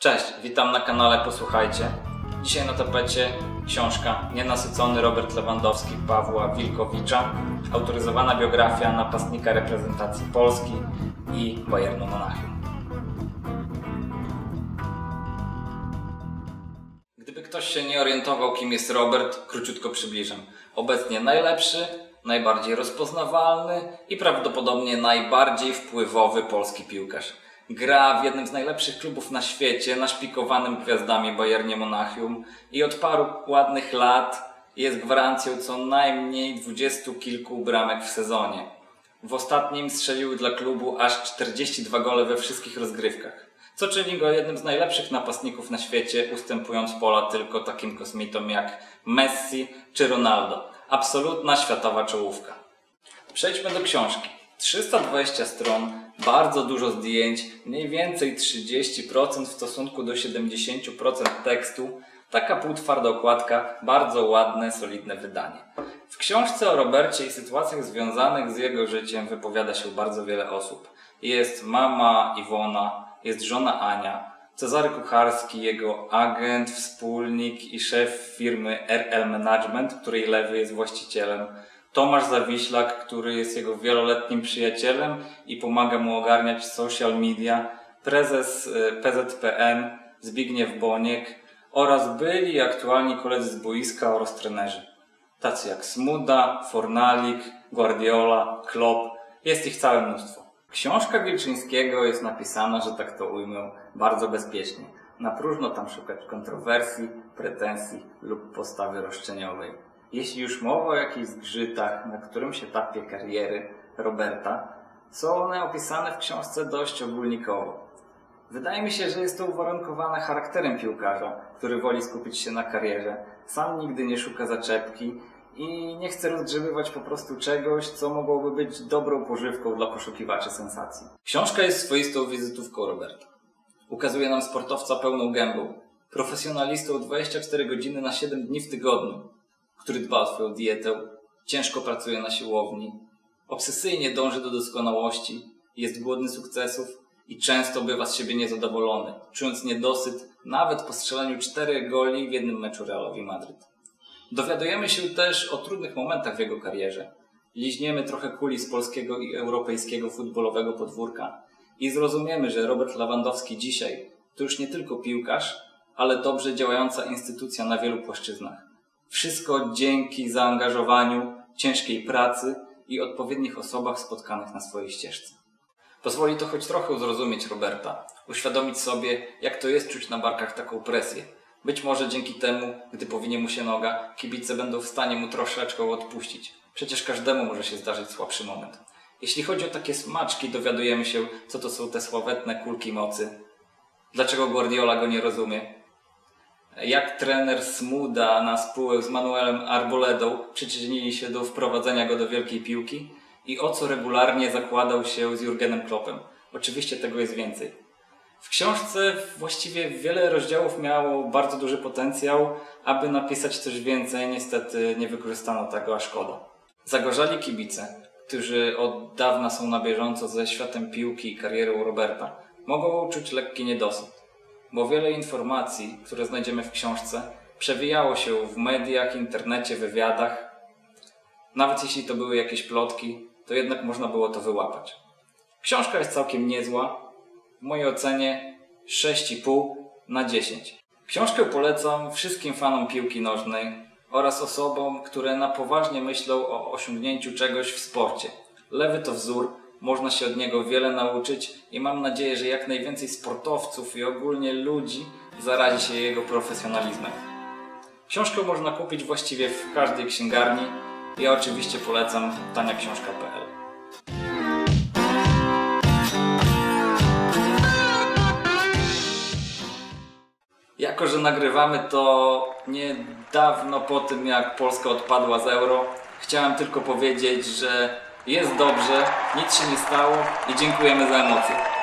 Cześć, witam na kanale Posłuchajcie. Dzisiaj na tapecie książka Nienasycony Robert Lewandowski Pawła Wilkowicza, autoryzowana biografia napastnika reprezentacji Polski i Bayernu Monachium. Gdyby ktoś się nie orientował, kim jest Robert, króciutko przybliżę. Obecnie najlepszy, najbardziej rozpoznawalny i prawdopodobnie najbardziej wpływowy polski piłkarz. Gra w jednym z najlepszych klubów na świecie, naszpikowanym gwiazdami Bayernie Monachium i od paru ładnych lat jest gwarancją co najmniej dwudziestu kilku bramek w sezonie. W ostatnim strzelił dla klubu aż 42 gole we wszystkich rozgrywkach, co czyni go jednym z najlepszych napastników na świecie, ustępując pola tylko takim kosmitom jak Messi czy Ronaldo. Absolutna światowa czołówka. Przejdźmy do książki. 320 stron, bardzo dużo zdjęć, mniej więcej 30% w stosunku do 70% tekstu. Taka półtwarda okładka, bardzo ładne, solidne wydanie. W książce o Robercie i sytuacjach związanych z jego życiem wypowiada się bardzo wiele osób. Jest mama Iwona, jest żona Ania, Cezary Kucharski, jego agent, wspólnik i szef firmy RL Management, której Lewy jest właścicielem. Tomasz Zawiślak, który jest jego wieloletnim przyjacielem i pomaga mu ogarniać social media, prezes y, PZPN Zbigniew Boniek oraz byli i aktualni koledzy z boiska oraz trenerzy. Tacy jak Smuda, Fornalik, Guardiola, Klopp. Jest ich całe mnóstwo. Książka Wilczyńskiego jest napisana, że tak to ujmę, bardzo bezpiecznie. Na próżno tam szukać kontrowersji, pretensji lub postawy roszczeniowej. Jeśli już mowa o jakichś zgrzytach na którymś etapie kariery Roberta, są one opisane w książce dość ogólnikowo. Wydaje mi się, że jest to uwarunkowane charakterem piłkarza, który woli skupić się na karierze, sam nigdy nie szuka zaczepki i nie chce rozgrzebywać po prostu czegoś, co mogłoby być dobrą pożywką dla poszukiwaczy sensacji. Książka jest swoistą wizytówką Roberta. Ukazuje nam sportowca pełną gębą, profesjonalistą 24 godziny na 7 dni w tygodniu, który dba o swoją dietę, ciężko pracuje na siłowni, obsesyjnie dąży do doskonałości, jest głodny sukcesów i często bywa z siebie niezadowolony, czując niedosyt nawet po strzelaniu czterech goli w jednym meczu Realowi Madryt. Dowiadujemy się też o trudnych momentach w jego karierze. Liźniemy trochę kulis polskiego i europejskiego futbolowego podwórka i zrozumiemy, że Robert Lewandowski dzisiaj to już nie tylko piłkarz, ale dobrze działająca instytucja na wielu płaszczyznach. Wszystko dzięki zaangażowaniu, ciężkiej pracy i odpowiednich osobach spotkanych na swojej ścieżce. Pozwoli to choć trochę zrozumieć Roberta, uświadomić sobie, jak to jest czuć na barkach taką presję. Być może dzięki temu, gdy powinie mu się noga, kibice będą w stanie mu troszeczkę odpuścić. Przecież każdemu może się zdarzyć słabszy moment. Jeśli chodzi o takie smaczki, dowiadujemy się, co to są te sławetne kulki mocy. Dlaczego Guardiola go nie rozumie? Jak trener Smuda na spółę z Manuelem Arboledą przyczynili się do wprowadzenia go do wielkiej piłki i o co regularnie zakładał się z Jurgenem Kloppem. Oczywiście tego jest więcej. W książce właściwie wiele rozdziałów miało bardzo duży potencjał, aby napisać coś więcej, niestety nie wykorzystano tego, a szkoda. Zagorzali kibice, którzy od dawna są na bieżąco ze światem piłki i karierą Roberta, mogą czuć lekki niedosyt bo wiele informacji, które znajdziemy w książce, przewijało się w mediach, internecie, wywiadach. Nawet jeśli to były jakieś plotki, to jednak można było to wyłapać. Książka jest całkiem niezła. W mojej ocenie 6,5 na 10. Książkę polecam wszystkim fanom piłki nożnej oraz osobom, które na poważnie myślą o osiągnięciu czegoś w sporcie. Lewy to wzór, można się od niego wiele nauczyć i mam nadzieję, że jak najwięcej sportowców i ogólnie ludzi zarazi się jego profesjonalizmem. Książkę można kupić właściwie w każdej księgarni. Ja oczywiście polecam taniaksiążka.pl. Jako, że nagrywamy to niedawno po tym, jak Polska odpadła z euro, chciałem tylko powiedzieć, że jest dobrze, nic się nie stało i dziękujemy za emocje.